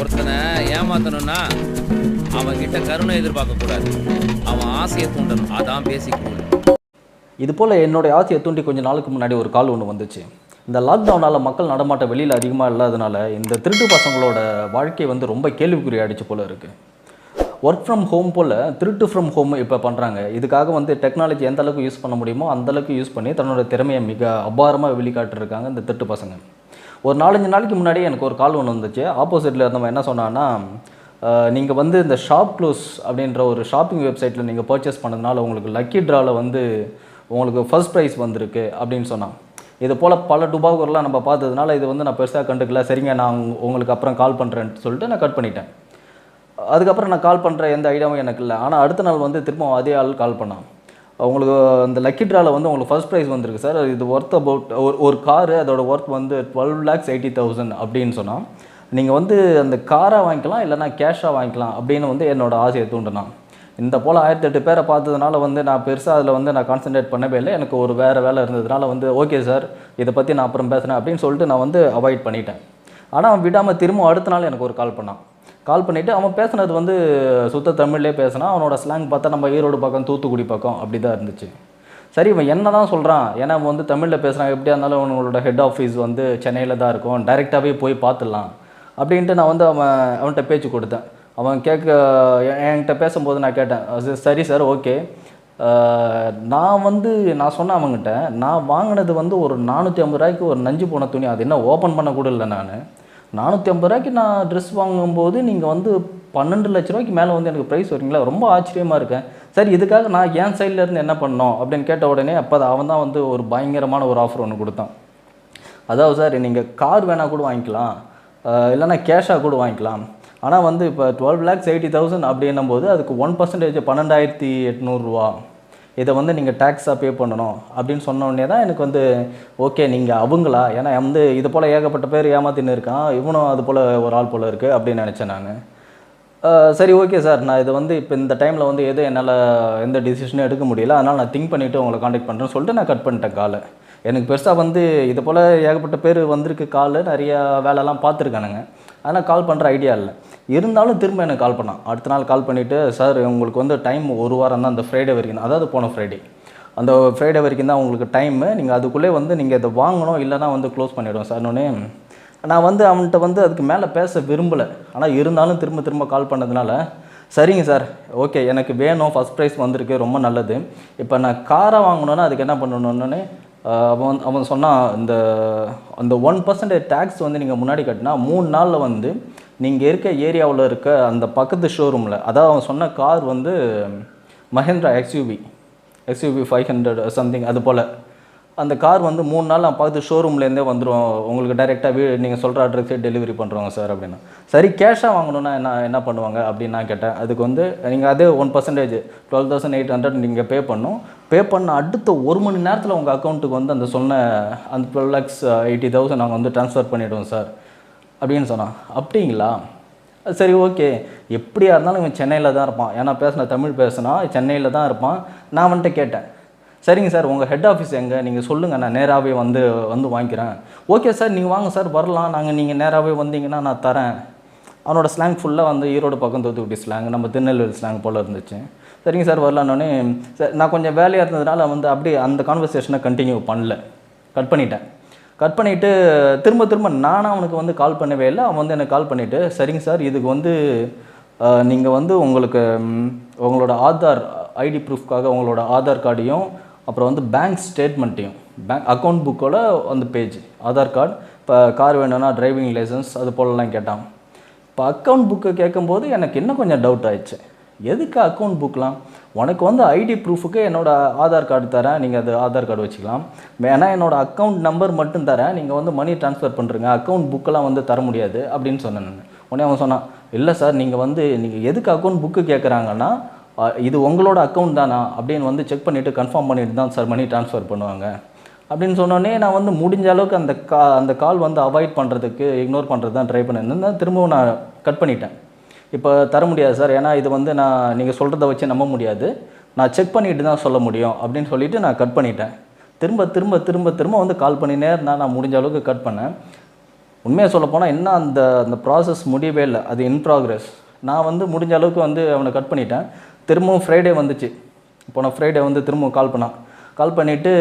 ஒருத்தனை ஏமாத்தணும்னா அவன் கிட்ட கருணை எதிர்பார்க்க கூடாது அவன் ஆசையை தூண்டணும். அதான் பேசிக் இது போல் என்னுடைய ஆசையை தூண்டி கொஞ்சம் நாளுக்கு முன்னாடி ஒரு கால் ஒன்று வந்துச்சு. இந்த லாக்டவுனால் மக்கள் நடமாட்டம் வெளியில் அதிகமாக இல்லாதனால இந்த திருட்டு பசங்களோட வாழ்க்கை வந்து ரொம்ப கேள்விக்குறி ஆயிடுச்சு போல் இருக்குது ஒர்க் ஃப்ரம் ஹோம் போல் திருட்டு ஃப்ரம் ஹோம் இப்போ பண்ணுறாங்க இதுக்காக வந்து டெக்னாலஜி எந்த அளவுக்கு யூஸ் பண்ண முடியுமோ அந்த அளவுக்கு யூஸ் பண்ணி தன்னோட திறமையை மிக அபாரமாக வெளிக்காட்டிருக்காங்க இந்த திருட்டு பசங்க. ஒரு நாலஞ்சு நாளைக்கு முன்னாடி எனக்கு ஒரு கால் ஒன்று வந்துச்சு. ஆப்போசிட்டில் இருந்தவன் என்ன சொன்னான்னா நீங்கள் வந்து இந்த ஷாப் க்ளூஸ் அப்படின்ற ஒரு ஷாப்பிங் வெப்சைட்டில் நீங்கள் பர்ச்சேஸ் பண்ணதுனால உங்களுக்கு லக்கி ட்ராவில் வந்து உங்களுக்கு ஃபர்ஸ்ட் ப்ரைஸ் வந்திருக்கு அப்படின்னு சொன்னான். இது போல் பல டுபாகூர்லாம் நம்ம பார்த்ததுனால இது வந்து நான் பெருசாக கண்டுக்கல. சரிங்க நான் உங்களுக்கு அப்புறம் கால் பண்ணுறேன்னு சொல்லிட்டு நான் கட் பண்ணிட்டேன். அதுக்கப்புறம் நான் கால் பண்ணுற எந்த ஐடியாவும் எனக்கு இல்லை. ஆனால் அடுத்த நாள் வந்து திரும்ப அதே ஆள் கால் பண்ணான். உங்களுக்கு அந்த லக்கி ட்ராவில் வந்து உங்களுக்கு ஃபர்ஸ்ட் ப்ரைஸ் வந்திருக்கு சார் இது ஒர்த் அபவுட் ஒரு ஒரு காரு அதோட ஒர்த் வந்து டுவெல் லேக்ஸ் எயிட்டி தௌசண்ட் அப்படின்னு சொன்னால் நீங்கள் வந்து அந்த காராக வாங்கிக்கலாம் இல்லைனா கேஷாக வாங்கிக்கலாம் அப்படின்னு வந்து என்னோடய ஆசையை தூண்டினான். இந்த போல் ஆயிரத்தி எட்டு பேரை பார்த்ததுனால வந்து நான் பெருசாக அதில் வந்து நான் கான்சென்ட்ரேட் பண்ணவே இல்லை. எனக்கு ஒரு வேறு வேலை இருந்ததுனால வந்து ஓகே சார் இதை பற்றி நான் அப்புறம் பேசுகிறேன் அப்படின்னு சொல்லிட்டு நான் வந்து அவாய்ட் பண்ணிட்டேன். ஆனால் விடாமல் திரும்ப அடுத்த நாள் எனக்கு ஒரு கால் பண்ணான். கால் பண்ணிவிட்டு அவன் பேசுனது வந்து சுத்த தமிழ்லேயே பேசினா அவனோட ஸ்லாங் பார்த்தா நம்ம ஈரோடு பக்கம் தூத்துக்குடி பக்கம் அப்படி தான் இருந்துச்சு. சரி இவன் என்ன தான் சொல்கிறான் ஏன்னா அவன் வந்து தமிழில் பேசுகிறான் எப்படியா இருந்தாலும் அவனோட ஹெட் ஆஃபீஸ் வந்து சென்னையில் தான் இருக்கும். டைரெக்டாகவே போய் பார்த்துடலாம் அப்படின்ட்டு நான் வந்து அவன் அவன்கிட்ட பேச்சு கொடுத்தேன். அவன் கேட்க என்கிட்ட பேசும்போது நான் கேட்டேன் சரி சார் ஓகே நான் வந்து நான் சொன்னேன் அவங்ககிட்ட நான் வாங்கினது வந்து ஒரு நானூற்றி ஐம்பது ரூபாய்க்கு ஒரு நஞ்சு போன துணி அது என்ன ஓப்பன் பண்ண கூட இல்லை நான். நானூற்றி ஐம்பது ரூபாய்க்கு நான் ட்ரெஸ் வாங்கும்போது நீங்கள் வந்து பன்னெண்டு லட்ச ரூபாய்க்கு மேலே வந்து எனக்கு ப்ரைஸ் வரீங்களா? ரொம்ப ஆச்சரியமாக இருக்கேன். சரி இதுக்காக நான் என் சைட்லேருந்து என்ன பண்ணோம் அப்படின்னு கேட்ட உடனே அப்போ அவன் தான் வந்து ஒரு பயங்கரமான ஒரு ஆஃபர் ஒன்று கொடுத்தான். அதாவது சார் நீங்கள் கார் வேணால் கூட வாங்கிக்கலாம். இல்லைனா இல்லைன்னா கேஷாக கூட வாங்கிக்கலாம். ஆனால் வந்து இப்போ டுவெல் லேக்ஸ் எயிட்டி தௌசண்ட் அப்படின்னும் போது அதுக்கு ஒன் பர்சன்டேஜ் பன்னெண்டாயிரத்தி எட்நூறுரூவா இதை வந்து நீங்கள் டேக்ஸாக பே பண்ணணும் அப்படின்னு சொன்ன உடனே தான் எனக்கு வந்து ஓகே நீங்கள் அவங்களா? ஏன்னா வந்து இது போல் ஏகப்பட்ட பேர் ஏமாத்தின்னு இருக்கான். இவனும் அது போல் ஒரு ஆள் போல் இருக்குது அப்படின்னு நினச்சேன் நான். சரி ஓகே சார் நான் இதை வந்து இப்போ இந்த டைமில் வந்து எதுவும் என்னால் எந்த டிசிஷனும் எடுக்க முடியல. அதனால் நான் திங்க் பண்ணிவிட்டு உங்களை காண்டாக்ட் பண்ணுறேன்னு சொல்லிட்டு நான் கட் பண்ணிட்டேன் காலை எனக்கு பெருசாக வந்து இது போல் ஏகப்பட்ட பேர் வந்திருக்கு கால் நிறையா வேலைலாம் பார்த்துருக்கானுங்க. ஆனால் கால் பண்ணுற ஐடியா இல்லை. இருந்தாலும் திரும்ப எனக்கு கால் பண்ணான். அடுத்த நாள் கால் பண்ணிவிட்டு சார் உங்களுக்கு வந்து டைம் ஒரு வாரம் தான் அந்த ஃப்ரைடே வரைக்கும் அதாவது போன ஃப்ரைடே அந்த ஃப்ரைடே வரைக்கும் தான் உங்களுக்கு டைமு நீங்கள் அதுக்குள்ளே வந்து நீங்கள் இதை வாங்கணும் இல்லைனா வந்து க்ளோஸ் பண்ணிவிடுவோம் சார்னோடனே நான் வந்து அவன்கிட்ட வந்து அதுக்கு மேலே பேச விரும்பலை. ஆனால் இருந்தாலும் திரும்ப திரும்ப கால் பண்ணதுனால சரிங்க சார் ஓகே எனக்கு வேணும் ஃபஸ்ட் ப்ரைஸ் வந்திருக்கு ரொம்ப நல்லது. இப்போ நான் காரை வாங்கணுன்னா அதுக்கு என்ன பண்ணணுன்னே அவன் வந்து- அவன் சொன்னான் இந்த அந்த ஒன் பர்சன்டேஜ் டேக்ஸ் வந்து நீங்கள் முன்னாடி கட்டினா மூணு நாளில் வந்து நீங்கள் இருக்க ஏரியாவில் இருக்க அந்த பக்கத்து ஷோரூமில் அதாவது அவன் சொன்ன கார் வந்து Mahindra XUV XUV five hundred something அது போல். அந்த கார் வந்து மூணு நாள் நான் பார்த்து ஷோரூம்லேருந்தே வந்துடும் உங்களுக்கு டைரெக்டாக வீ நீங்கள் சொல்கிற அட்ரஸே டெலிவரி பண்ணுறோங்க சார் அப்படின்னா. சரி கேஷாக வாங்கணுன்னா என்ன என்ன பண்ணுவாங்க அப்படின்னு நான் கேட்டேன். அதுக்கு வந்து நீங்கள் அதே one percentage twelve thousand eight hundred நீங்கள் பே பண்ணும். பே பண்ண அடுத்த ஒரு மணி நேரத்தில் உங்கள் அக்கௌண்ட்டுக்கு வந்து அந்த சொன்ன அந்த டுவெல் லேக்ஸ் எயிட்டி தௌசண்ட் நாங்கள் வந்து ட்ரான்ஸ்ஃபர் பண்ணிவிடுவோம் சார் அப்படின்னு சொன்னான். அப்படிங்களா? சரி ஓகே. எப்படியா இருந்தாலும் இவன் சென்னையில் தான் இருப்பான். ஏன்னா பேசின தமிழ் பேசினா சென்னையில் தான் இருப்பான். நான் வந்துட்டு கேட்டேன். சரிங்க சார் உங்கள் ஹெட் ஆஃபீஸ் எங்கே? நீங்கள் சொல்லுங்கள் நான் நேராகவே வந்து வந்து வாங்கிக்கிறேன். ஓகே சார் நீங்கள் வாங்க சார் வரலாம். நாங்கள் நீங்கள் நேராகவே வந்தீங்கன்னா நான் தரேன். அவனோட ஸ்லாங் ஃபுல்லாக வந்து ஈரோடு பக்கம் தூத்துக்குடி ஸ்லாங் நம்ம திருநெல்வேலி ஸ்லாங் போல் இருந்துச்சு. சரிங்க சார் வரலான்னொடனே சார் நான் கொஞ்சம் வேலையாக இருந்ததுனால வந்து அப்படியே அந்த கான்வர்சேஷனை கண்டினியூ பண்ணல. கட் பண்ணிட்டேன். கட் பண்ணிவிட்டு திரும்ப திரும்ப நானும் அவனுக்கு வந்து கால் பண்ணவே இல்லை. அவன் வந்து எனக்கு கால் பண்ணிவிட்டு சரிங்க சார் இதுக்கு வந்து நீங்கள் வந்து உங்களுக்கு உங்களோட ஆதார் ஐடி ப்ரூஃப்காக உங்களோட ஆதார் கார்டையும் அப்புறம் வந்து பேங்க் ஸ்டேட்மெண்ட்டையும் பேங்க் அக்கௌண்ட் புக்கோட அந்த பேஜ் ஆதார் கார்டு இப்போ கார் வேணும்னா டிரைவிங் லைசன்ஸ் அது போலலாம் கேட்டான். இப்போ அக்கௌண்ட் புக்கு கேட்கும்போது எனக்கு இன்னும் கொஞ்சம் டவுட் ஆயிடுச்சு. எதுக்கு அக்கௌண்ட் புக்லாம் உனக்கு வந்து ஐடி ப்ரூஃபுக்கு என்னோட ஆதார் கார்டு தரேன். நீங்கள் அது ஆதார் கார்டு வச்சுக்கலாம். வேணால் என்னோட அக்கௌண்ட் நம்பர் மட்டும் தரேன். நீங்கள் வந்து மணி ட்ரான்ஸ்ஃபர் பண்ணுறீங்க அக்கௌண்ட் புக்கெல்லாம் வந்து தர முடியாது அப்படின்னு சொன்னேன் நான். உடனே அவன் சொன்னான் இல்லை சார் நீங்கள் வந்து நீங்கள் எதுக்கு அக்கௌண்ட் புக்கு கேட்குறாங்கன்னா இது உங்களோட அக்கௌண்ட் தானா? அப்படின்னு வந்து செக் பண்ணிவிட்டு கன்ஃபார்ம் பண்ணிட்டு தான் சார் மணி ட்ரான்ஸ்ஃபர் பண்ணுவாங்க. அப்படின்னு சொன்னோடனே நான் வந்து முடிஞ்ச அளவுக்கு அந்த கா அந்த கால் வந்து அவாய்ட் பண்ணுறதுக்கு இக்னோர் பண்ணுறது தான் ட்ரை பண்ணியிருந்தேன் திரும்பவும் நான் கட் பண்ணிட்டேன். இப்போ தர முடியாது சார். ஏன்னா இது வந்து நான் நீங்கள் சொல்கிறத வச்சு நம்ப முடியாது. நான் செக் பண்ணிட்டு தான் சொல்ல முடியும் அப்படின்னு சொல்லிவிட்டு நான் கட் பண்ணிட்டேன். திரும்ப திரும்ப திரும்ப திரும்ப வந்து கால் பண்ணினே இருந்தால் நான் முடிஞ்ச அளவுக்கு கட் பண்ணேன். உண்மையாக சொல்லப்போனால் என்ன அந்த அந்த ப்ராசஸ் முடியவே இல்லை. அது இன் ப்ராக்ரஸ் நான் வந்து முடிஞ்ச அளவுக்கு வந்து அவனை கட் பண்ணிட்டேன். திரும்பவும் ஃப்ரைடே வந்துச்சு. போன ஃப்ரைடே வந்து திரும்பவும் கால் பண்ணான். கால் பண்ணிவிட்டு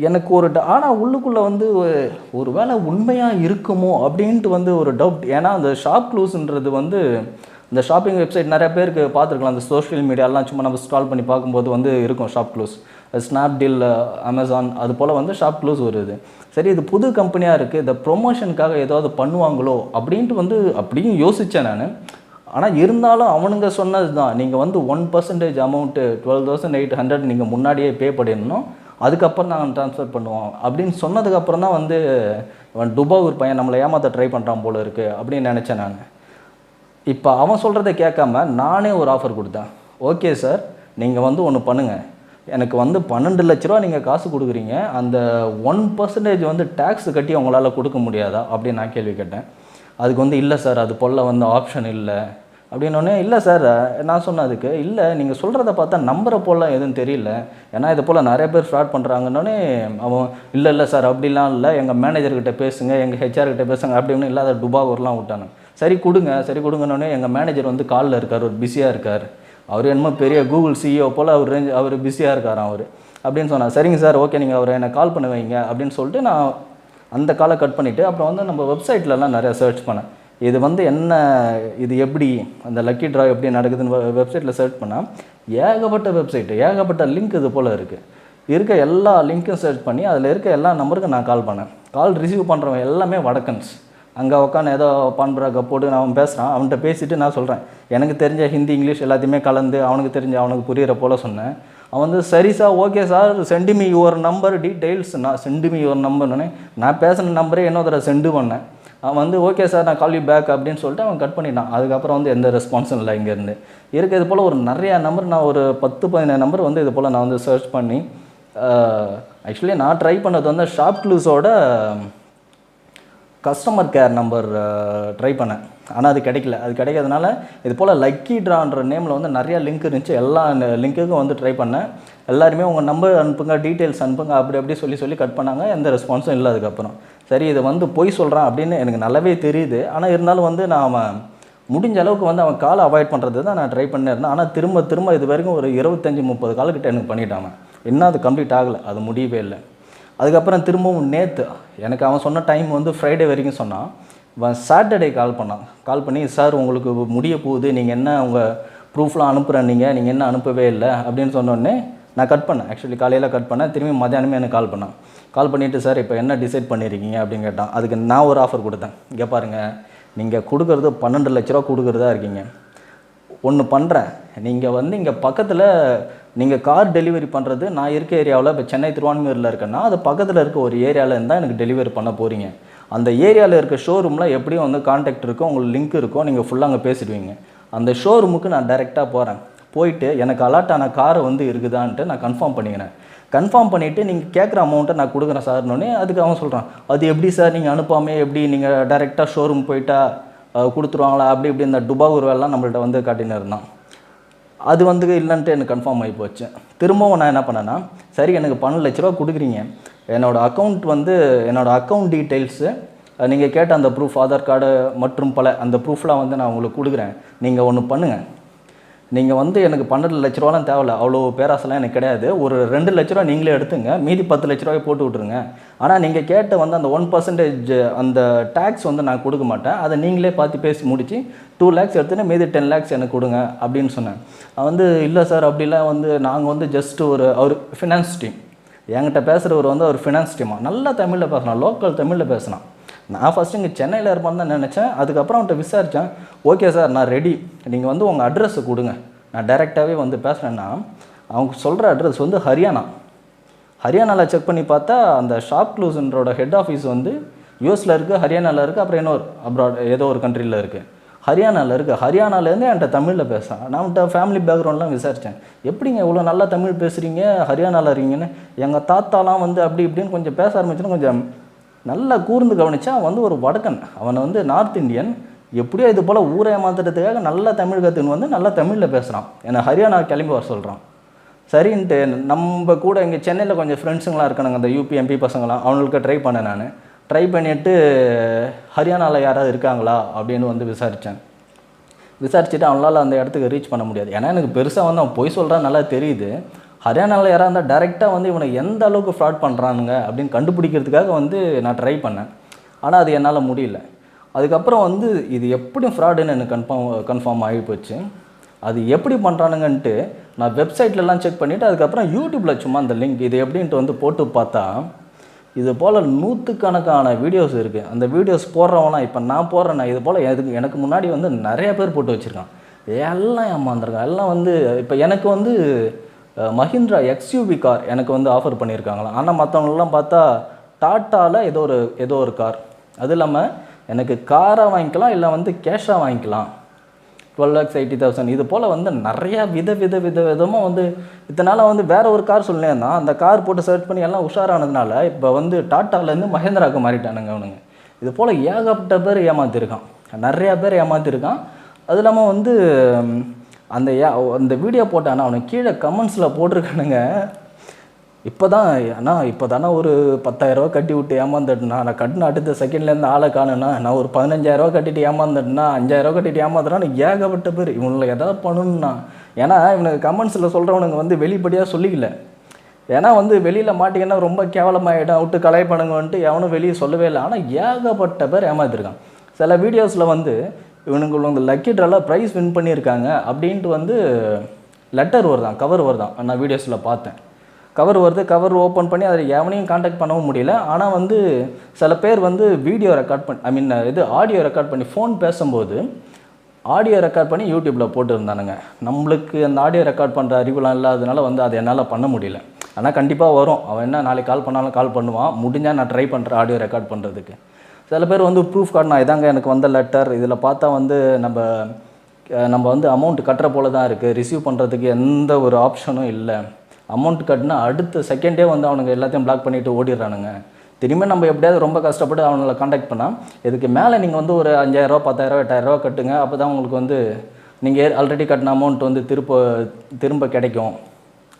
எனக்கு ஒரு ஆனால் உள்ளுக்குள்ளே வந்து ஒரு- வேலை வேளை உண்மையாக இருக்குமோ அப்படின்ட்டு வந்து ஒரு டவுட் ஏன்னா அந்த ஷாப் க்ளூஸ்ன்றது வந்து இந்த ஷாப்பிங் வெப்சைட் நிறைய பேருக்கு பார்த்துருக்கலாம். அந்த சோஷியல் மீடியாலாம் சும்மா நம்ம ஸ்டால் பண்ணி பார்க்கும்போது வந்து இருக்கும் ஷாப் க்ளூஸ் ஸ்னாப்டீல் அமேசான் அது போல் வந்து ஷாப் க்ளூஸ் வருது. சரி இது புது கம்பெனியாக இருக்குது இந்த ப்ரொமோஷனுக்காக ஏதாவது பண்ணுவாங்களோ அப்படின்ட்டு வந்து அப்படியும் யோசித்தேன் நான். ஆனால் இருந்தாலும் அவனுங்க சொன்னது தான் நீங்கள் வந்து one percentage amount twelve thousand eight hundred நீங்கள் முன்னாடியே பே பண்ணிடணும். அதுக்கப்புறம் நாங்கள் ட்ரான்ஸ்ஃபர் பண்ணுவோம் அப்படின்னு சொன்னதுக்கப்புறம் தான் வந்து அவன் ஒரு பையன் நம்மளை ஏமாற்ற ட்ரை பண்ணுறான் போல இருக்குது அப்படின்னு நினச்சேன் நான். இப்போ அவன் சொல்கிறத கேட்காம நானே ஒரு ஆஃபர் கொடுத்தேன். ஓகே சார் நீங்கள் வந்து ஒன்று பண்ணுங்கள் எனக்கு வந்து பன்னெண்டு லட்ச ரூபா நீங்கள் காசு கொடுக்குறீங்க. அந்த ஒன் பர்சன்டேஜ் வந்து டேக்ஸ் கட்டி உங்களால் கொடுக்க முடியாதா? அப்படின்னு நான் கேள்வி கேட்டேன். அதுக்கு வந்து இல்லை சார் அது போல் வந்து ஆப்ஷன் இல்லை. அப்படின்னோடனே இல்லை சார் நான் சொன்னேன் அதுக்கு. இல்லை நீங்கள் சொல்கிறத பார்த்தா நம்பரை போல எதுவும் தெரியல. ஏன்னா இது போல் நிறைய பேர் ஃப்ராட் பண்ணுறாங்கன்னொடனே அவன் இல்லை இல்லை சார் அப்படிலாம் இல்லை. எங்கள் மேனேஜர்கிட்ட பேசுங்க. எங்கள் ஹெச்ஆர்கிட்ட பேசுங்க. அப்படின்னு இல்லாத டுபாகூர்லாம் விட்டானு சரி கொடுங்க. சரி கொடுங்கன்னொடனே எங்கள் மேனேஜர் வந்து காலில் இருக்கார். ஒரு பிஸியாக இருக்கார். அவர் என்னமோ பெரிய கூகுள் சிஇஓ போல் அவர் ரேஞ்ச் அவர் பிஸியாக இருக்காராம் அவர். அப்படின்னு சொன்னார். சரிங்க சார் ஓகே. நீங்கள் அவரை என்னை கால் பண்ண வைங்க. அப்படின்னு சொல்லிட்டு நான் அந்த காலை கட் பண்ணிவிட்டு அப்புறம் வந்து நம்ம வெப்சைட்லலாம் நிறையா சர்ச் பண்ணேன். இது வந்து என்ன இது எப்படி அந்த லக்கி ட்ரா எப்படி நடக்குதுன்னு வெப்சைட்டில் சர்ச் பண்ணால் ஏகப்பட்ட வெப்சைட்டு ஏகப்பட்ட லிங்க் இது போல் இருக்குது இருக்க எல்லா லிங்க்கும் சர்ச் பண்ணி அதில் இருக்க எல்லா நம்பருக்கும் நான் கால் பண்ணேன். கால் ரிசீவ் பண்ணுறவன் எல்லாமே வடக்கன்ஸ். அங்கே உட்காந்து ஏதோ பான்பராக போட்டு நான் அவன் பேசுகிறான் அவன்கிட்ட பேசிவிட்டு நான் சொல்கிறேன் எனக்கு தெரிஞ்ச ஹிந்தி இங்கிலீஷ் எல்லாத்தையுமே கலந்து அவனுக்கு தெரிஞ்ச அவனுக்கு புரியிற போல் சொன்னேன். அவன் வந்து சரி sir okay sir send me your number details நான் சென்டு மீ யுவர் நம்பர்னு நான் பேசின நம்பரே இன்னொரு தடவை சென்டு பண்ணேன். அவன் வந்து ஓகே சார் நான் கால் யூ பேக் அப்படின்னு சொல்லிட்டு அவன் கட் பண்ணிட்டான். அதுக்கப்புறம் வந்து எந்த ரெஸ்பான்ஸும் இல்லை இங்கேருந்து. இருக்க இது போல் ஒரு நிறையா நம்பர் நான் ஒரு பத்து பதினேழு நம்பர் வந்து இது போல் நான் வந்து சர்ச் பண்ணி ஆக்சுவலி நான் ட்ரை பண்ணது வந்து ஷாப் க்ளூஸோட கஸ்டமர் கேர் நம்பர் ட்ரை பண்ணேன். ஆனால் அது கிடைக்கல. அது கிடைக்காதனால இது போல் லக்கி ட்ரான்ற நேமில் வந்து நிறையா லிங்க் இருந்துச்சு. எல்லா லிங்க்குக்கும் வந்து ட்ரை பண்ணேன். எல்லாருமே உங்கள் நம்பர் அனுப்புங்க டீட்டெயில்ஸ் அனுப்புங்க அப்படி அப்படி சொல்லி சொல்லி கட் பண்ணாங்க. எந்த ரெஸ்பான்ஸும் இல்லை அதுக்கப்புறம். சரி இதை வந்து பொய் சொல்கிறான் அப்படின்னு எனக்கு நல்லாவே தெரியுது. ஆனால் இருந்தாலும் வந்து நான் அவன் முடிஞ்ச அளவுக்கு வந்து அவன் காலை அவாய்ட் பண்ணுறது தான் நான் ட்ரை பண்ணியிருந்தேன் ஆனால் திரும்ப திரும்ப இது வரைக்கும் ஒரு இருபத்தஞ்சி முப்பது காலக்கிட்ட எனக்கு பண்ணிட்டான் அவன். இன்னும் அது கம்ப்ளீட் ஆகலை. அது முடியவே இல்லை. அதுக்கப்புறம் திரும்பவும் நேற்று எனக்கு அவன் சொன்ன டைம் வந்து ஃப்ரைடே வரைக்கும் சொன்னான். அவன் சாட்டர்டே கால் பண்ணான். கால் பண்ணி சார் உங்களுக்கு முடிய போகுது. நீங்கள் என்ன உங்கள் ப்ரூஃப்லாம் அனுப்புகிறேன் நீங்கள் நீங்கள் என்ன அனுப்பவே இல்லை. அப்படின்னு சொன்னோடனே நான் கட் பண்ணேன். ஆக்சுவலி காலையில் கட் பண்ணேன். திரும்பி மத்தியானமே எனக்கு கால் பண்ணான். கால் பண்ணிவிட்டு சார் இப்போ என்ன டிசைட் பண்ணியிருக்கீங்க அப்படின்னு கேட்டான். அதுக்கு நான் ஒரு ஆஃபர் கொடுத்தேன். இங்கே பாருங்கள் நீங்கள் கொடுக்குறது பன்னெண்டு லட்ச ரூபா கொடுக்குறதா இருக்கீங்க. ஒன்று பண்ணுறேன் நீங்கள் வந்து இங்கே பக்கத்தில் நீங்கள் கார் டெலிவரி பண்ணுறது நான் இருக்க ஏரியாவில் இப்போ சென்னை திருவான்மையூரில் இருக்கேன்னா அது பக்கத்தில் இருக்க ஒரு ஏரியாவில் இருந்தால் எனக்கு டெலிவரி பண்ண போகிறீங்க அந்த ஏரியாவில் இருக்க ஷோரூமில் எப்படியும் வந்து கான்டாக்ட் இருக்கும். உங்களுக்கு லிங்க் இருக்கும். நீங்கள் ஃபுல்லாக அங்கே பேசிடுவீங்க. அந்த ஷோரூமுக்கு நான் டைரெக்டாக போகிறேன் போயிட்டு எனக்கு அலாட் ஆன கார் வந்து இருக்குதான்ட்டு நான் கன்ஃபார்ம் பண்ணிக்கிறேன். கன்ஃபார்ம் பண்ணிவிட்டு நீங்கள் கேட்குற அமௌண்ட்டை நான் கொடுக்குறேன் சார்னோடனே அதுக்கு அவன் சொல்கிறான் அது எப்படி சார்? நீங்கள் அனுப்பாமே எப்படி? நீங்கள் டைரெக்டாக ஷோரூம் போயிட்டா கொடுத்துருவாங்களா? அப்படி இப்படி இந்த டுபாகூர் வேலைலாம் நம்மள்ட்ட வந்து காட்டின்னு இருந்தான். அது வந்து இல்லைன்ட்டு எனக்கு கன்ஃபார்ம் ஆகி போச்சு. திரும்பவும் நான் என்ன பண்ணேன்னா சரி எனக்கு பன்னெண்டு லட்ச ரூபா கொடுக்குறீங்க. என்னோட அக்கௌண்ட் வந்து என்னோட அக்கௌண்ட் டீட்டெயில்ஸு நீங்கள் கேட்ட அந்த ப்ரூஃப் ஆதார் கார்டு மற்றும் பல அந்த ப்ரூஃப்லாம் வந்து நான் உங்களுக்கு கொடுக்குறேன். நீங்கள் ஒன்று பண்ணுங்கள் நீங்கள் வந்து எனக்கு பன்னெண்டு லட்ச ரூபாலாம் தேவையில்ல. அவ்வளோ பேராசெல்லாம் எனக்கு கிடையாது. ஒரு ரெண்டு லட்ச ரூபா நீங்களே எடுத்துங்க. மீதி பத்து லட்ச ரூபாய் போட்டு விட்ருங்க ஆனால் நீங்கள் கேட்ட வந்து அந்த ஒன் பர்சன்டேஜ் அந்த டேக்ஸ் வந்து நான் கொடுக்க மாட்டேன். அதை நீங்களே பார்த்து பேசி முடித்து டூ லேக்ஸ் எடுத்துன்னு மீதி டென் லேக்ஸ் எனக்கு கொடுங்க அப்படின்னு சொன்னேன். வந்து இல்லை சார் அப்படிலாம் வந்து நாங்கள் வந்து ஜஸ்ட் ஒரு அவர் ஃபினான்ஸ் டீம் என்கிட்ட பேசுகிறவர் வந்து ஒரு ஃபினான்ஸ் டீமாக நல்லா தமிழில் பேசுனான் லோக்கல் தமிழில் பேசினான் நான் ஃபஸ்ட்டு இங்கே சென்னையில் இருப்பான்னு தான் நினச்சேன். அதுக்கப்புறம் அவன்கிட்ட விசாரித்தேன் ஓகே சார் நான் ரெடி நீங்கள் வந்து உங்கள் அட்ரஸை கொடுங்க. நான் டைரெக்டாகவே வந்து பேசுகிறேன்னா அவங்க சொல்கிற அட்ரஸ் வந்து ஹரியானா. ஹரியானாவில் செக் பண்ணி பார்த்தா அந்த ஷாப் க்ளூஸ்ன்றோட ஹெட் ஆஃபீஸ் வந்து யூஎஸில் இருக்குது ஹரியானாவில் இருக்குது அப்புறம் இன்னொரு அப்ராட் ஏதோ ஒரு கண்ட்ரியில் இருக்குது ஹரியானாவில் இருக்குது ஹரியானாலேருந்து என்கிட்ட தமிழில் பேசுகிறேன் நான் அவன்கிட்ட ஃபேமிலி பேக்ரவுண்ட்லாம் விசாரித்தேன் எப்படிங்க இவ்வளோ நல்லா தமிழ் பேசுகிறீங்க ஹரியானாவில் இருக்கீங்கன்னு. எங்கள் தாத்தாலாம் வந்து அப்படி இப்படின்னு கொஞ்சம் பேச ஆரம்பிச்சுன்னா கொஞ்சம் நல்லா கூர்ந்து கவனித்தா அவன் வந்து ஒரு வடக்கன். அவனை வந்து நார்த் இந்தியன் எப்படியோ இது போல் ஊரை ஏமாத்துறதுக்காக நல்லா தமிழ் கற்றுன்னு வந்து நல்லா தமிழில் பேசுகிறான் என்னை ஹரியானா கிளம்பி வர சொல்கிறான் சரின்ட்டு நம்ம கூட இங்கே சென்னையில் கொஞ்சம் ஃப்ரெண்ட்ஸுங்களாம் இருக்கானுங்க அந்த யூபி எம்பி பசங்களாம். அவங்களுக்கு ட்ரை பண்ணேன் நான். ட்ரை பண்ணிட்டு ஹரியானாவில் யாராவது இருக்காங்களா அப்படின்னு வந்து விசாரித்தேன் விசாரிச்சுட்டு அவங்களால அந்த இடத்துக்கு ரீச் பண்ண முடியாது. ஏன்னா எனக்கு பெருசாக வந்து அவன் பொய் சொல்கிறான் நல்லா தெரியுது. ஹரியானாவில் யாராக இருந்தால் டேரெக்டாக வந்து இவனை எந்த அளவுக்கு ஃப்ராட் பண்ணுறானுங்க அப்படின்னு கண்டுபிடிக்கிறதுக்காக வந்து நான் ட்ரை பண்ணேன். ஆனால் அது என்னால் முடியல. அதுக்கப்புறம் வந்து இது எப்படியும் ஃப்ராடுன்னு எனக்கு கன்ஃபார்ம் கன்ஃபார்ம் ஆகி போச்சு. அது எப்படி பண்ணுறானுங்கன்ட்டு நான் வெப்சைட்லலாம் செக் பண்ணிவிட்டு அதுக்கப்புறம் யூடியூப்பில் சும்மா அந்த லிங்க் இது எப்படின்ட்டு வந்து போட்டு பார்த்தா இது போல் நூற்றுக்கணக்கான வீடியோஸ் இருக்குது அந்த வீடியோஸ் போடுறவங்களாம் இப்போ நான் போடுறேன்னா இது போல் எதுக்கு எனக்கு முன்னாடி வந்து நிறைய பேர் போட்டு வச்சுருக்கான். எல்லாம் ஏமாந்துருக்கான். எல்லாம் வந்து இப்போ எனக்கு வந்து மஹிந்திரா எக்ஸ்யூவி கார் எனக்கு வந்து ஆஃபர் பண்ணியிருக்காங்களாம். ஆனால் மற்றவங்களெலாம் பார்த்தா டாட்டாவில் ஏதோ ஒரு ஏதோ ஒரு கார் அது இல்லாமல் எனக்கு காராக வாங்கிக்கலாம் இல்லை வந்து கேஷாக வாங்கிக்கலாம். டுவெல் லேக்ஸ் எயிட்டி தௌசண்ட் இது போல் வந்து நிறையா வித வித வித விதமாக வந்து இதனால் வந்து வேற ஒரு கார் சொல்லினேன்னா அந்த கார் போட்டு சர்ச் பண்ணி எல்லாம் உஷாரானதுனால இப்போ வந்து டாட்டாலேருந்து மஹேந்திராவுக்கு மாறிட்டானுங்க அவனுங்க. இது போல் ஏகப்பட்ட பேர் ஏமாற்றிருக்கான் நிறையா பேர் ஏமாற்றிருக்கான் அது இல்லாமல் வந்து அந்த ஏ அந்த வீடியோ போட்டானா அவனை கீழே கமெண்ட்ஸில் போட்டிருக்கானுங்க. இப்போ தான் அண்ணா இப்போ தானே ஒரு பத்தாயிரரூவா கட்டி விட்டு ஏமாந்துட்டுனா நான் கட்டின அடுத்த செகண்ட்லேருந்து ஆளை காணுன்னா நான் ஒரு பதினஞ்சாயிரரூவா கட்டிட்டு ஏமாந்துட்டுனா அஞ்சாயிரரூவா கட்டிட்டு ஏமாத்துறான்னு ஏகப்பட்ட பேர். இவங்களை எதாவது பண்ணணும்னா ஏன்னா இவனுக்கு கமெண்ட்ஸில் சொல்கிறவனுங்க வந்து வெளிப்படையாக சொல்லிக்கல. ஏன்னா வந்து வெளியில் மாட்டிங்கன்னா ரொம்ப கேவலமாகிடும் விட்டு கலாய்ப்பானுங்கன்ட்டு எவனும் வெளியே சொல்லவே இல்லை. ஆனால் ஏகப்பட்ட பேர் ஏமாத்திருக்கான். சில வீடியோஸில் வந்து இவனுங்களும் வந்து லக்கி ட்ராவில் ப்ரைஸ் வின் பண்ணியிருக்காங்க அப்படின்ட்டு வந்து லெட்டர் வருதான் கவர் வருதான். நான் வீடியோஸில் பார்த்தேன். கவர் வருது கவர் ஓப்பன் பண்ணி அதில் எவனையும் காண்டாக்ட் பண்ணவும் முடியல. ஆனால் வந்து சில பேர் வந்து வீடியோ ரெக்கார்ட் பண்ணி ஐ மீன் இது ஆடியோ ரெக்கார்ட் பண்ணி ஃபோன் பேசும்போது ஆடியோ ரெக்கார்ட் பண்ணி யூடியூப்பில் போட்டுருந்தானுங்க. நம்மளுக்கு அந்த ஆடியோ ரெக்கார்ட் பண்ணுற அறிவுலாம் இல்லாதனால வந்து அதை என்னால் பண்ண முடியல. ஆனால் கண்டிப்பாக வரும். அவன் என்ன நாளைக்கு கால் பண்ணாலும் கால் பண்ணுவான். முடிஞ்சால் நான் ட்ரை பண்ணுறேன் ஆடியோ ரெக்கார்ட் பண்ணுறதுக்கு சில பேர் வந்து ப்ரூஃப் காட்டினா இதாங்க எனக்கு வந்த லெட்டர் இதில் பார்த்தா வந்து நம்ம நம்ம வந்து அமௌண்ட் கட்டுற போல தான் இருக்குது ரிசீவ் பண்ணுறதுக்கு எந்த ஒரு ஆப்ஷனும் இல்லை. அமௌண்ட் கட்டினா அடுத்த செகண்டே வந்து அவனுங்க எல்லாத்தையும் பிளாக் பண்ணிட்டு ஓடிடுறானுங்க. திரும்பி நம்ம எப்படியாவது ரொம்ப கஷ்டப்பட்டு அவங்கள காண்டாக்ட் பண்ணால் இதுக்கு மேலே நீங்கள் வந்து ஒரு அஞ்சாயிரரூவா பத்தாயிரரூவா எட்டாயிரரூவா கட்டுங்க. அப்போ தான் உங்களுக்கு வந்து நீங்கள் ஆல்ரெடி கட்டின அமௌண்ட் வந்து திரும்ப திரும்ப கிடைக்கும்.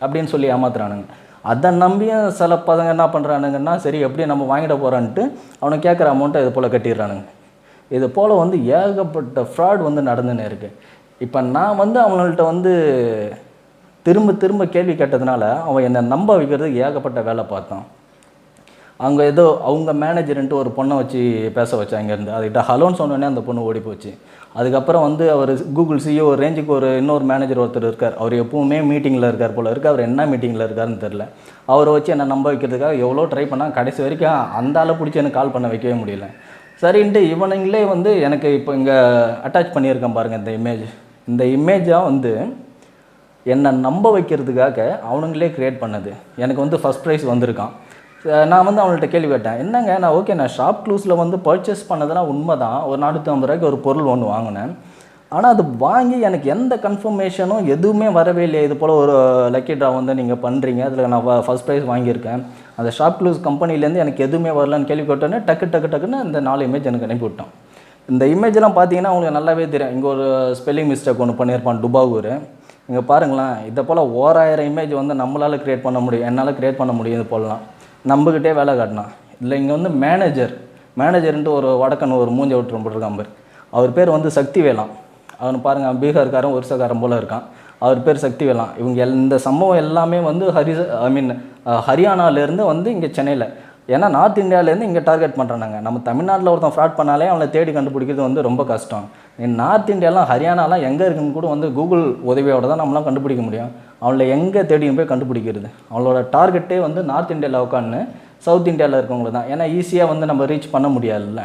அப்படின்னு சொல்லி ஏமாத்துறானுங்க. அதை நம்பியும் சில பசங்க என்ன பண்ணுறானுங்கன்னா சரி எப்படி நம்ம வாங்கிட போகிறான்ட்டு அவனை கேட்குற அமௌண்ட்டை இது போல் கட்டிடுறானுங்க. இது போல் வந்து ஏகப்பட்ட ஃப்ராட் வந்து நடந்துன்னு இருக்குது இப்போ நான் வந்து அவங்கள்ட்ட வந்து திரும்ப திரும்ப கேள்வி கேட்டதுனால அவன் என்னை நம்ப வைக்கிறதுக்கு ஏகப்பட்ட வேலை பார்த்தான். அங்கே ஏதோ அவங்க மேனேஜர்ன்ட்டு ஒரு பொண்ணை வச்சு பேச வச்சாங்க இருந்து. அதுக்கிட்ட ஹலோன்னு சொன்னோடனே அந்த பொண்ணு ஓடி போச்சு. அதுக்கப்புறம் வந்து அவர் கூகுள் சிஇஓ ரேஞ்சுக்கு ஒரு இன்னொரு மேனேஜர் ஒருத்தர் இருக்கார். அவர் எப்பவுமே மீட்டிங்கில் இருக்கார் போல் இருக்கு. அவர் என்ன மீட்டிங்கில் இருக்காருன்னு தெரில அவரை வச்சு என்னை நம்ப வைக்கிறதுக்காக எவ்வளோ ட்ரை பண்ணால் கடைசி வரைக்கும் அந்த ஆளை பிடிச்சி எனக்கு கால் பண்ண வைக்கவே முடியல. சரின்ட்டு இவனுங்களே வந்து எனக்கு இப்போ இங்கே அட்டாச் பண்ணியிருக்கேன் பாருங்கள் இந்த இமேஜ் இந்த இமேஜாக வந்து என்னை நம்ப வைக்கிறதுக்காக அவனுங்களே க்ரியேட் பண்ணது. எனக்கு வந்து ஃபஸ்ட் ப்ரைஸ் வந்திருக்கான். நான் வந்து அவங்கள்ட்ட கேள்வி கேட்டேன். என்னங்க நான் ஓகே நான் ஷாப் க்ளூஸில் வந்து பர்ச்சேஸ் பண்ணதெல்லாம் உண்மை தான் ஒரு நானூற்றி ஐம்பது ரூபாய்க்கு ஒரு பொருள் ஒன்று வாங்கினேன். ஆனால் அது வாங்கி எனக்கு எந்த கன்ஃபர்மேஷனும் எதுவுமே வரவே இல்லை இது போல் ஒரு லக்கி ட்ரா வந்து நீங்கள் பண்ணுறீங்க அதில் நான் ஃபஸ்ட் ப்ரைஸ் வாங்கியிருக்கேன். அந்த ஷாப் க்ளூஸ் கம்பெனிலேருந்து எனக்கு எதுவுமே வரலன்னு கேள்வி கேட்டோன்னே டக்கு டக்கு டக்குன்னு இந்த நாலு இமேஜ் எனக்கு அனுப்பி விட்டான். இந்த இமேஜ்லாம் பார்த்தீங்கன்னா உங்களுக்கு நல்லாவே தெரியும். இங்கே ஒரு ஸ்பெல்லிங் மிஸ்டேக் ஒன்று பண்ணியிருப்பான் டுபாகூர். இங்கே பாருங்களேன் இதை போல் ஓராயிரம் இமேஜ் வந்து நம்மளால் க்ரியேட் பண்ண முடியும் என்னால் க்ரியேட் பண்ண முடியும் இது போலலாம். நம்மக்கிட்டே வேலை காட்டினான் இல்லை இங்கே வந்து மேனேஜர் மேனேஜர்ன்ட்டு ஒரு வடக்கன் ஒரு மூஞ்ச விட்டு போட்டிருக்கான் அவர் பேர் வந்து சக்தி வேளாம் அவன் பாருங்க பீகார்காரன் ஒரிசாக்காரன் போல் இருக்கான். அவர் பேர் சக்தி வேளாம் இவங்க எல்- இந்த சம்பவம் எல்லாமே வந்து ஹரி ஐ மீன் ஹரியானாலேருந்து வந்து இங்கே சென்னையில். ஏன்னா நார்த் இந்தியாவிலேருந்து இங்கே டார்கெட் பண்ணுறாங்க நம்ம தமிழ்நாட்டில் ஒருத்தன் ஃப்ராட் பண்ணாலே அவனை தேடி கண்டுபிடிக்கிறது வந்து ரொம்ப கஷ்டம். நார்த் இந்தியாலாம் ஹரியானாலாம் எங்கே இருக்குன்னு கூட வந்து கூகுள் உதவியோட தான் நம்மளாம் கண்டுபிடிக்க முடியும். அவளை எங்கே தேடியும் போய் கண்டுபிடிக்கிறது. அவளோட டார்கெட்டே வந்து நார்த் இந்தியாவில் உட்காந்து சவுத் இந்தியாவில் இருக்கவங்க தான். ஏன்னா ஈஸியாக வந்து நம்ம ரீச் பண்ண முடியாதுல்ல.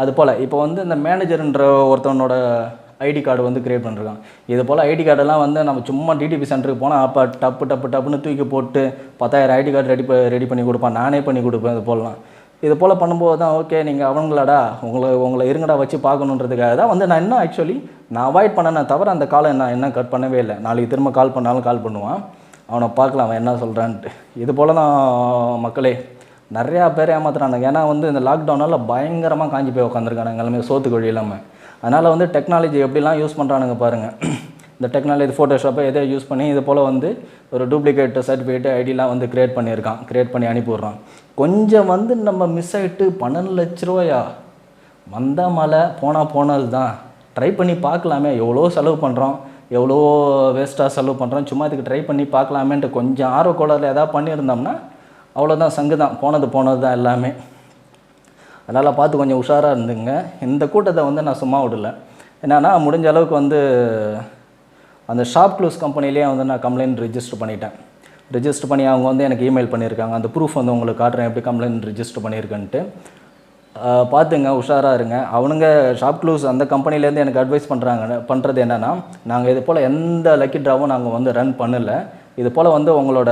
அது போல் இப்போ வந்து இந்த மேனேஜருன்ற ஒருத்தவனோட ஐடி கார்டு வந்து க்ரியேட் பண்ணுறான் இது போல் ஐடி கார்டெல்லாம் வந்து நம்ம சும்மா டிடிபி சென்டருக்கு போனால் அப்போ டப்பு டப்பு டப்புன்னு தூக்கி போட்டு பத்தாயிரம் ஐடி கார்டு ரெடி ரெடி பண்ணி கொடுப்பான். நானே பண்ணி கொடுப்பேன் இது போலலாம். இது போல் பண்ணும்போது தான் ஓகே நீங்கள் அவங்களாடா உங்களை உங்களை இருங்கடா வச்சு பார்க்கணுன்றதுக்காக தான் வந்து நான் இன்னும் ஆக்சுவலி நான் அவாய்ட் பண்ணனே தவிர அந்த காலை நான் என்ன கட் பண்ணவே இல்லை. நாளைக்கு திரும்ப கால் பண்ணாலும் கால் பண்ணுவான். அவனை பார்க்கலாம் அவன் என்ன சொல்கிறான்ட்டு இது போல் தான் மக்களே நிறையா பேர் ஏமாத்துறானுங்க ஏன்னா வந்து இந்த லாக்டவுனால் பயங்கரமாக காஞ்சி போய் உட்காந்துருக்கானுங்க எல்லாமே சோத்துக்கு வழி இல்லாமல் அதனால் வந்து டெக்னாலஜி எப்படிலாம் யூஸ் பண்ணுறானுங்க பாருங்கள் இந்த டெக்னாலஜி ஃபோட்டோஷாப்பை எதை யூஸ் பண்ணி இது போல் வந்து ஒரு டூப்ளிகேட் சர்டிஃபிகேட் ஐடிலாம் வந்து க்ரியேட் பண்ணியிருக்கான். க்ரியேட் பண்ணி அனுப்பிவிட்றான். கொஞ்சம் வந்து நம்ம மிஸ் ஆகிட்டு பன்னெண்டு லட்ச ரூபாயா? வந்தால் மழை போனால் போனது தான் ட்ரை பண்ணி பார்க்கலாமே. எவ்வளோ செலவு பண்ணுறோம் எவ்வளோ வேஸ்ட்டாக செலவு பண்ணுறோம் சும்மா இதுக்கு ட்ரை பண்ணி பார்க்கலாமேன்ட்டு கொஞ்சம் ஆர்வ எதாவது பண்ணியிருந்தோம்னா அவ்வளோதான் சங்கு தான் போனது போனது தான் எல்லாமே. அதனால் பார்த்து கொஞ்சம் உஷாராக இருந்துங்க. இந்த கூட்டத்தை வந்து நான் சும்மா விடல. என்னென்னா முடிஞ்ச அளவுக்கு வந்து அந்த ஷாப் க்ளூஸ் கம்பெனிலேயே வந்து நான் கம்ப்ளைண்ட் ரிஜிஸ்டர் பண்ணிட்டேன். ரிஜிஸ்டர் பண்ணி அவங்க வந்து எனக்கு இமெயில் பண்ணியிருக்காங்க. அந்த ப்ரூஃப் வந்து உங்களுக்கு காட்டுறேன். எப்படி கம்ப்ளைண்ட் ரிஜிஸ்டர் பண்ணியிருக்கேன்ட்டு. பார்த்துங்க உஷாராக இருங்க. அவனுங்க ஷாப் க்ளூஸ் அந்த கம்பெனிலேருந்து எனக்கு அட்வைஸ் பண்ணுறாங்க பண்ணுறது என்னென்னா நாங்கள் இது போல் எந்த லக்கி ட்ராவும் நாங்கள் வந்து ரன் பண்ணலை. இது போல் வந்து உங்களோட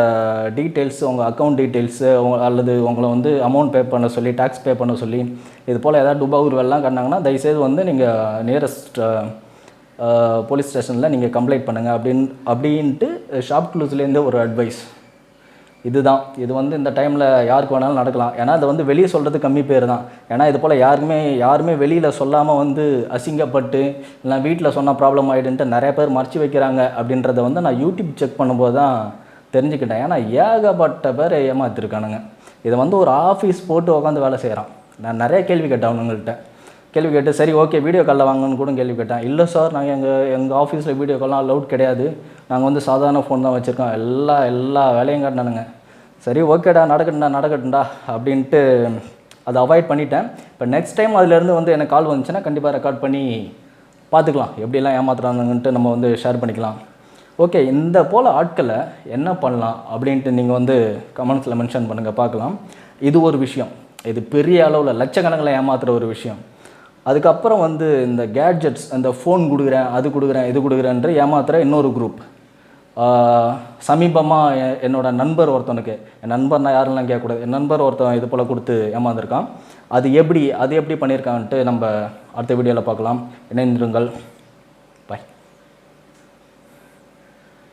டீட்டெயில்ஸ் உங்கள் அக்கௌண்ட் டீட்டெயில்ஸு அல்லது உங்களை வந்து அமௌண்ட் பே பண்ண சொல்லி டேக்ஸ் பே பண்ண சொல்லி இது போல் ஏதாவது டுபாகூர் வெல்லாம் கண்டாங்கன்னா தயவுசெய்து வந்து நீங்கள் நியரஸ்ட் போலீஸ் ஸ்டேஷனில் நீங்கள் கம்ப்ளைண்ட் பண்ணுங்கள் அப்படின் அப்படின்ட்டு ஷாப் க்ளூஸ்லேருந்து ஒரு அட்வைஸ் இதுதான். இது வந்து இந்த டைமில் யாருக்கு வேணாலும் நடக்கலாம். ஏன்னா அதை வந்து வெளியே சொல்கிறது கம்மி பேர் தான். ஏன்னா இது போல் யாருமே யாருமே வெளியில் சொல்லாமல் வந்து அசிங்கப்பட்டு இல்லை வீட்டில் சொன்னால் ப்ராப்ளம் ஆகிடுன்ட்டு நிறைய பேர் மறைச்சி வைக்கிறாங்க அப்படின்றத வந்து நான் யூடியூப் செக் பண்ணும்போது தான் தெரிஞ்சுக்கிட்டேன். ஏன்னா ஏகப்பட்ட பேர் ஏமாத்திருக்கானுங்க. இதை வந்து ஒரு ஆஃபீஸ் போட்டு உட்காந்து வேலை செய்கிறான் நான் நிறைய கேள்வி கேட்டேன் அவனுங்கள்ட்ட. கேள்வி கேட்டு சரி ஓகே வீடியோ காலில் வாங்கன்னு கூட கேள்வி கேட்டேன். இல்லை சார் நாங்கள் எங்கள் எங்கள் ஆஃபீஸில் வீடியோ கால்லாம் அலவுட் கிடையாது. நாங்கள் வந்து சாதாரண ஃபோன் தான் வச்சுருக்கோம். எல்லா எல்லா வேலையும் காட்டினானுங்க. சரி ஓகேடா நடக்கட்டும்டா நடக்கட்டும்டா அப்படின்ட்டு அதை அவாய்ட் பண்ணிட்டேன். இப்போ நெக்ஸ்ட் டைம் அதுலேருந்து வந்து எனக்கு கால் வந்துச்சுன்னா கண்டிப்பாக ரெக்கார்ட் பண்ணி பார்த்துக்கலாம். எப்படிலாம் ஏமாத்துறாங்கன்ட்டு நம்ம வந்து ஷேர் பண்ணிக்கலாம். ஓகே இந்த போல் ஆட்களை என்ன பண்ணலாம் அப்படின்ட்டு நீங்கள் வந்து கமெண்ட்ஸில் மென்ஷன் பண்ணுங்கள் பார்க்கலாம். இது ஒரு விஷயம். இது பெரிய அளவில் லட்சக்கணக்கில் ஏமாத்துகிற ஒரு விஷயம். அதுக்கப்புறம் வந்து இந்த கேட்ஜெட்ஸ் அந்த ஃபோன் கொடுக்குறேன் அது கொடுக்குறேன் இது கொடுக்குறேன்ற ஏமாத்துற இன்னொரு குரூப் சமீபமாக என்னோட நண்பர் ஒருத்தனுக்கு என் நண்பர்னா யாரெல்லாம் கேட்கக்கூடாது என் நண்பர் ஒருத்தன் இது போல் கொடுத்து ஏமாந்துருக்கான். அது எப்படி அது எப்படி பண்ணியிருக்கான்ட்டு நம்ம அடுத்த வீடியோவில் பார்க்கலாம். இணைந்திருங்கள்.